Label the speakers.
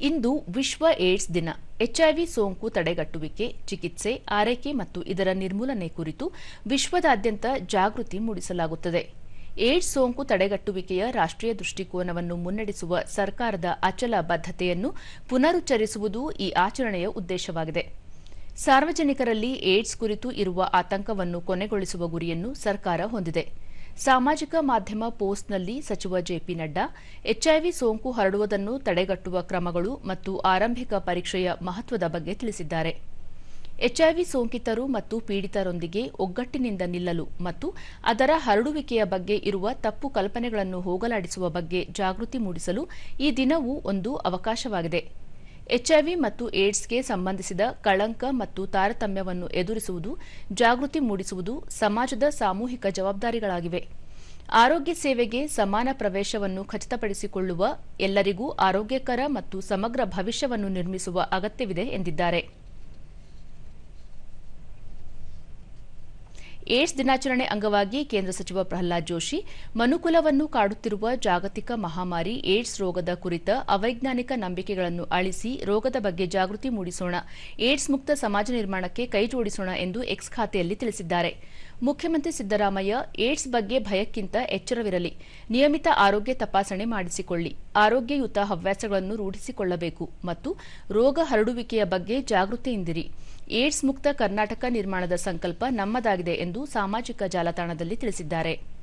Speaker 1: ಇಂದು ವಿಶ್ವ ಏಡ್ಸ್ ದಿನ. ಎಚ್ಐವಿ ಸೋಂಕು ತಡೆಗಟ್ಟುವಿಕೆ, ಚಿಕಿತ್ಸೆ, ಆರೈಕೆ ಮತ್ತು ಇದರ ನಿರ್ಮೂಲನೆ ಕುರಿತು ವಿಶ್ವದಾದ್ಯಂತ ಜಾಗೃತಿ ಮೂಡಿಸಲಾಗುತ್ತದೆ. ಏಡ್ಸ್ ಸೋಂಕು ತಡೆಗಟ್ಟುವಿಕೆಯ ರಾಷ್ಟ್ರೀಯ ದೃಷ್ಟಿಕೋನವನ್ನು ಮುನ್ನಡೆಸುವ ಸರ್ಕಾರದ ಅಚಲ ಬದ್ಧತೆಯನ್ನು ಪುನರುಚ್ಚರಿಸುವುದು ಈ ಆಚರಣೆಯ ಉದ್ದೇಶವಾಗಿದೆ. ಸಾರ್ವಜನಿಕರಲ್ಲಿ ಏಡ್ಸ್ ಕುರಿತು ಇರುವ ಆತಂಕವನ್ನು ಕೊನೆಗೊಳಿಸುವ ಗುರಿಯನ್ನು ಸರ್ಕಾರ ಹೊಂದಿದೆ. ಸಾಮಾಜಿಕ ಮಾಧ್ಯಮ ಪೋಸ್ಟ್ನಲ್ಲಿ ಸಚಿವ ಜೆಪಿ ನಡ್ಡಾ, ಎಚ್ಐವಿ ಸೋಂಕು ಹರಡುವುದನ್ನು ತಡೆಗಟ್ಟುವ ಕ್ರಮಗಳು ಮತ್ತು ಆರಂಭಿಕ ಪರೀಕ್ಷೆಯ ಮಹತ್ವದ ಬಗ್ಗೆ ತಿಳಿಸಿದ್ದಾರೆ. ಎಚ್ಐವಿ ಸೋಂಕಿತರು ಮತ್ತು ಪೀಡಿತರೊಂದಿಗೆ ಒಗ್ಗಟ್ಟಿನಿಂದ ನಿಲ್ಲಲು ಮತ್ತು ಅದರ ಹರಡುವಿಕೆಯ ಬಗ್ಗೆ ಇರುವ ತಪ್ಪು ಕಲ್ಪನೆಗಳನ್ನು ಹೋಗಲಾಡಿಸುವ ಬಗ್ಗೆ ಜಾಗೃತಿ ಮೂಡಿಸಲು ಈ ದಿನವು ಒಂದು ಅವಕಾಶವಾಗಿದೆ. ಎಚ್ಐವಿ ಮತ್ತು ಏಡ್ಸ್ಗೆ ಸಂಬಂಧಿಸಿದ ಕಳಂಕ ಮತ್ತು ತಾರತಮ್ಯವನ್ನು ಎದುರಿಸುವುದು, ಜಾಗೃತಿ ಮೂಡಿಸುವುದು ಸಮಾಜದ ಸಾಮೂಹಿಕ ಜವಾಬ್ದಾರಿಗಳಾಗಿವೆ. ಆರೋಗ್ಯ ಸೇವೆಗೆ ಸಮಾನ ಪ್ರವೇಶವನ್ನು ಖಚಿತಪಡಿಸಿಕೊಳ್ಳುವ ಎಲ್ಲರಿಗೂ ಆರೋಗ್ಯಕರ ಮತ್ತು ಸಮಗ್ರ ಭವಿಷ್ಯವನ್ನು ನಿರ್ಮಿಸುವ ಅಗತ್ಯವಿದೆ ಎಂದಿದ್ದಾರೆ. ಏಡ್ಸ್ ದಿನಾಚರಣೆ ಅಂಗವಾಗಿ ಕೇಂದ್ರ ಸಚಿವ ಪ್ರಹ್ಲಾದ್ ಜೋಶಿ ಮನುಕುಲವನ್ನು ಕಾಡುತ್ತಿರುವ ಜಾಗತಿಕ ಮಹಾಮಾರಿ ಏಡ್ಸ್ ರೋಗದ ಕುರಿತ ಅವೈಜ್ಞಾನಿಕ ನಂಬಿಕೆಗಳನ್ನು ಅಳಿಸಿ ರೋಗದ ಬಗ್ಗೆ ಜಾಗೃತಿ ಮೂಡಿಸೋಣ, ಏಡ್ಸ್ ಮುಕ್ತ ಸಮಾಜ ನಿರ್ಮಾಣಕ್ಕೆ ಕೈಜೋಡಿಸೋಣ ಎಂದು ಎಕ್ಸ್ ಖಾತೆಯಲ್ಲಿ ತಿಳಿಸಿದ್ದಾರೆ. ಮುಖ್ಯಮಂತ್ರಿ ಸಿದ್ದರಾಮಯ್ಯ, ಏಡ್ಸ್ ಬಗ್ಗೆ ಭಯಕ್ಕಿಂತ ಎಚ್ಚರವಿರಲಿ, ನಿಯಮಿತ ಆರೋಗ್ಯ ತಪಾಸಣೆ ಮಾಡಿಸಿಕೊಳ್ಳಿ, ಆರೋಗ್ಯಯುತ ಹವ್ಯಾಸಗಳನ್ನು ರೂಢಿಸಿಕೊಳ್ಳಬೇಕು ಮತ್ತು ರೋಗ ಹರಡುವಿಕೆಯ ಬಗ್ಗೆ ಜಾಗೃತಿಯಿಂದಿರಿ. ಏಡ್ಸ್ ಮುಕ್ತ ಕರ್ನಾಟಕ ನಿರ್ಮಾಣದ ಸಂಕಲ್ಪ ನಮ್ಮದಾಗಿದೆ ಎಂದು ಸಾಮಾಜಿಕ ಜಾಲತಾಣದಲ್ಲಿ ತಿಳಿಸಿದ್ದಾರೆ.